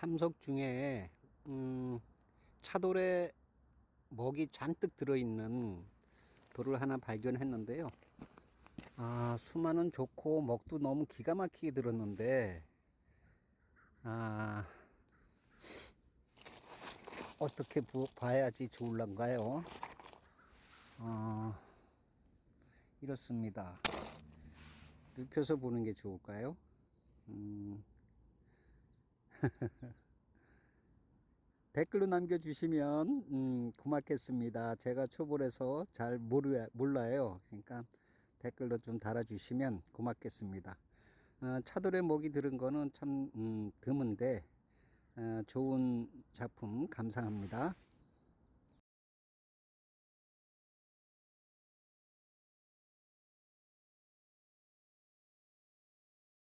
탐석 중에 음, 차돌에 먹이 잔뜩 들어있는 돌을 하나 발견했는데요. 아, 수만은 좋고 먹도 너무 기가 막히게 들었는데 아, 어떻게 보- 봐야지 좋을란가요? 어, 이렇습니다. 눕혀서 보는 게 좋을까요? 음, 댓글로 남겨주시면 음, 고맙겠습니다. 제가 초보라서 잘 모르, 몰라요. 그러니까 댓글로 좀 달아주시면 고맙겠습니다. 어, 차돌에 목이 들은 거는 참 음, 드문데 어, 좋은 작품 감상합니다.